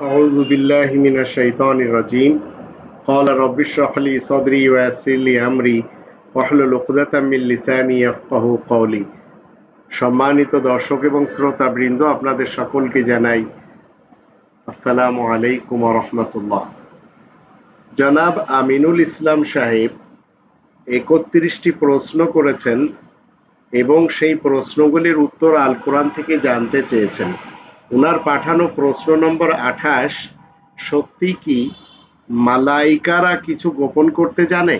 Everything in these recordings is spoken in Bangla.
أعوذ بالله من الشيطان الرجيم قال رب اشرح لي صدري ويسر لي أمري واحلل عقدة من লিসানি يفقه قولي সম্মানিত দর্শক এবং শ্রোতা বৃন্দ আপনাদের সকলকে জানাই আসসালামু আলাইকুম রহমতুল্লাহ জনাব আমিনুল ইসলাম সাহেব একত্রিশটি প্রশ্ন করেছেন এবং সেই প্রশ্নগুলির উত্তর আল কোরআন থেকে জানতে চেয়েছেন ওনার পাঠানো প্রশ্ন নম্বর আঠাশ, সত্যি কি মালাইকারা কিছু গোপন করতে জানে?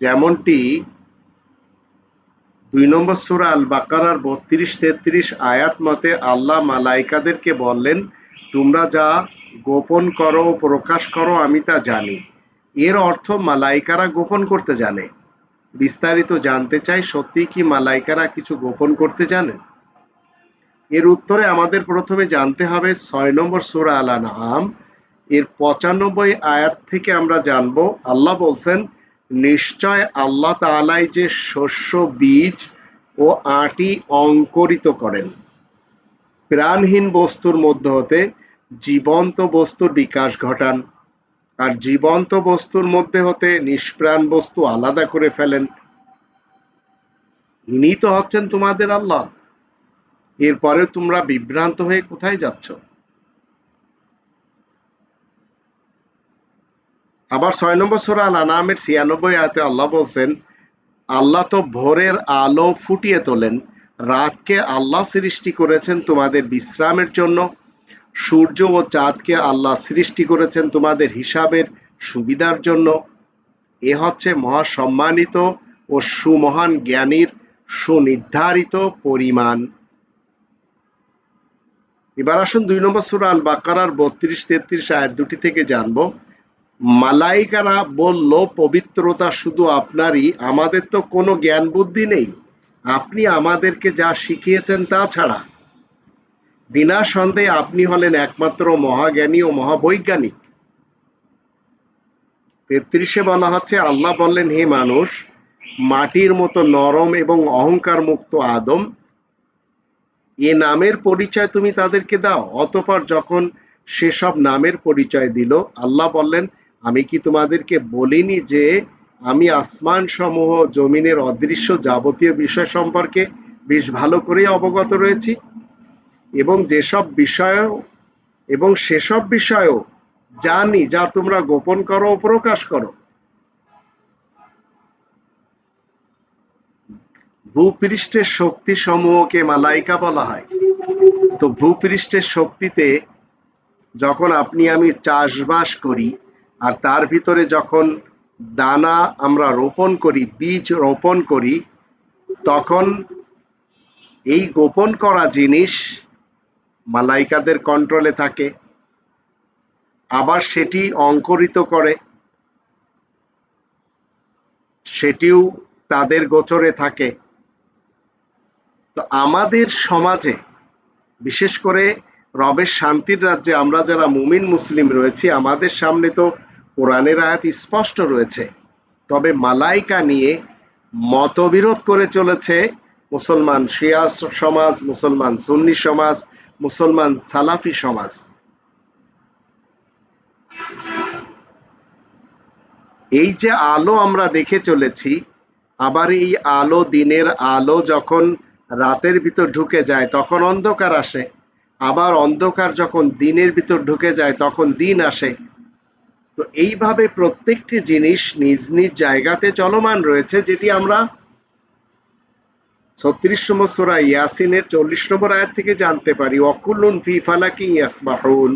যেমনটি দুই নম্বর সুরা আল বাকারার বত্রিশ, তেত্রিশ আয়াত মতে আল্লাহ মালাইকাদেরকে বললেন, তোমরা যা গোপন করো, প্রকাশ করো, আমি তা জানি। এর অর্থ মালাইকারা গোপন করতে জানে। বিস্তারিত জানতে চাই, সত্যি কি মালাইকারা কিছু গোপন করতে জানে এর উত্তরে আমাদের প্রথমে জানতে হবে ছয় নম্বর সুরা আল আনআম এর পঁচানব্বই আয়াত থেকে আমরা জানব, আল্লাহ বলছেন, নিশ্চয় আল্লাহ তাআলাই যে শস্য, বীজ ও আটি অঙ্কুরিত করেন। প্রাণহীন বস্তুর মধ্য হতে জীবন্ত বস্তুর বিকাশ ঘটান আর জীবন্ত বস্তুর মধ্যে হতে নিষ্প্রাণ বস্তু আলাদা করে ফেলেন। ইনি তো হচ্ছেন তোমাদের আল্লাহ। এরপরে তোমরা বিভ্রান্ত হয়ে কোথায় যাচ্ছ? আবার ছয় নম্বর সুরা আনামের ছিয়ানব্বই আয়তে আল্লাহ বলছেন, আল্লাহ তো ভোরের আলো ফুটিয়ে তোলেন, রাতকে আল্লাহ সৃষ্টি করেছেন তোমাদের বিশ্রামের জন্য, সূর্য ও চাঁদকে আল্লাহ সৃষ্টি করেছেন তোমাদের হিসাবের সুবিধার জন্য। এ হচ্ছে মহাসম্মানিত ও সুমহান জ্ঞানীর সুনির্ধারিত পরিমাণ। এবার আসুন দুই নম্বর সুরা আল বাকারার বত্রিশ, তেত্রিশ আয়াত দুটি থেকে জানব। মালাইকারা বলল, পবিত্রতা শুধু আপনারই, আমাদের তো কোনো জ্ঞান বুদ্ধি নেই। আপনি আমাদেরকে যা শিখিয়েছেন তা ছাড়া। বিনা সন্দেহে আপনি হলেন একমাত্র মহাজ্ঞানী ও মহাবৈজ্ঞানিক। তেত্রিশে বলা হচ্ছে, আল্লাহ বললেন, হে মানুষ, মাটির মতো নরম এবং অহংকার মুক্ত আদম এ নামের পরিচয় তুমি তাদেরকে দাও। অতপর যখন সেসব নামের পরিচয় দিল, আল্লাহ বললেন, আমি কি তোমাদেরকে বলিনি যে আমি আসমান সমূহ জমিনের অদৃশ্য যাবতীয় বিষয় সম্পর্কে বেশ ভালো করেই অবগত রয়েছি? এবং যেসব বিষয় এবং সেসব বিষয়ও জানি, যা তোমরা গোপন করো ও প্রকাশ করো। ভূপৃষ্ঠের শক্তি সমূহকে মালাইকা বলা হয়। তো ভূপৃষ্ঠের শক্তিতে যখন আপনি, আমি চাষবাস করি আর তার ভিতরে যখন দানা আমরা রোপণ করি, বীজ রোপণ করি, তখন এই গোপন করা জিনিস মালাইকাদের কন্ট্রোলে থাকে। আবার সেটি অঙ্কুরিত করে। সেটিও তাদের গোচরে থাকে। তো আমাদের সমাজে, বিশেষ করে রবের শান্তির রাজ্যে আমরা যারা মুমিন মুসলিম রয়েছি, আমাদের সামনে তো কোরআনের আয়াত স্পষ্ট রয়েছে। তবে মালাইকা নিয়ে মতবিরোধ করে চলেছে মুসলমান শিয়া সমাজ, মুসলমান সুন্নি সমাজ, মুসলমান সালাফি সমাজ। এই যে আলো আমরা দেখে চলেছি, আবার এই আলো দিনের আলো যখন রাতের ভিতর ঢুকে যায়, তখন অন্ধকার আসে। আবার অন্ধকার যখন দিনের ভিতর ঢুকে যায়, তখন দিন আসে। তো এইভাবে প্রত্যেকটি জিনিস নিজ নিজ জায়গাতে চলমান রয়েছে, যেটি আমরা ছত্রিশ নম্বর সোরা ইয়াসিনের চল্লিশ নম্বর আয়াত থেকে জানতে পারি। অকুল্লুন ফি ফালাকি ইয়াসমাহুন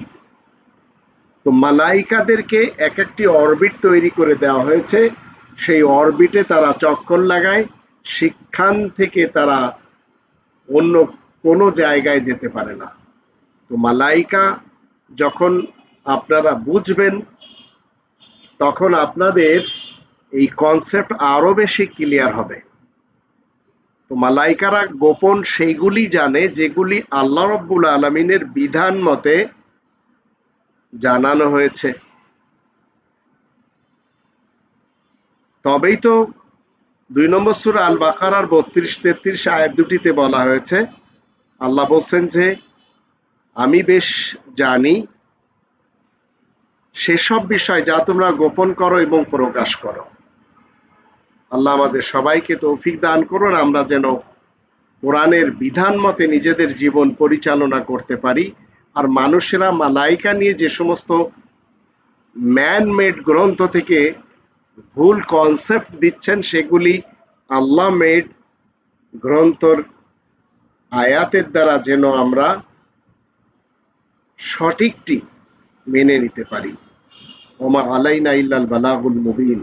তো মালাইকাদেরকে এক একটি অরবিট তৈরি করে দেওয়া হয়েছে। সেই অরবিটে তারা চক্কর লাগায় শিক্ষান থেকে তারা অন্য কোনো জায়গায় যেতে পারে না। তো মালাইকা যখন আপনারা বুঝবেন, তখন আপনাদের এই কনসেপ্ট আরও বেশি ক্লিয়ার হবে। তো মালাইকারা গোপন সেইগুলি জানে, যেগুলি আল্লাহ রব্বুল আলমিনের বিধান মতে জানানো হয়েছে। তবেই তো দুই নম্বর সুর আল বাকারার বত্রিশ, তেত্রিশ আয়াত দুটিতে বলা হয়েছে, আল্লাহ বলছেন যে, আমি বেশ জানি সেসব বিষয় যা তোমরা গোপন করো এবং প্রকাশ করো। আল্লাহ আমাদের সবাইকে তৌফিক দান করুন, আমরা যেন কোরআনের বিধান মতে নিজেদের জীবন পরিচালনা করতে পারি। আর মানুষেরা, মালাইকা নিয়ে যে সমস্ত ম্যান মেড গ্রন্থ থেকে ভুল কনসেপ্ট দিচ্ছেন সেগুলি আল্লাহ মেড গ্রন্থর আয়াতের দ্বারা যেন আমরা সঠিকটি মেনে নিতে পারি। ওমা আলাইনা ইল্লাল বালাগুল মুবিন।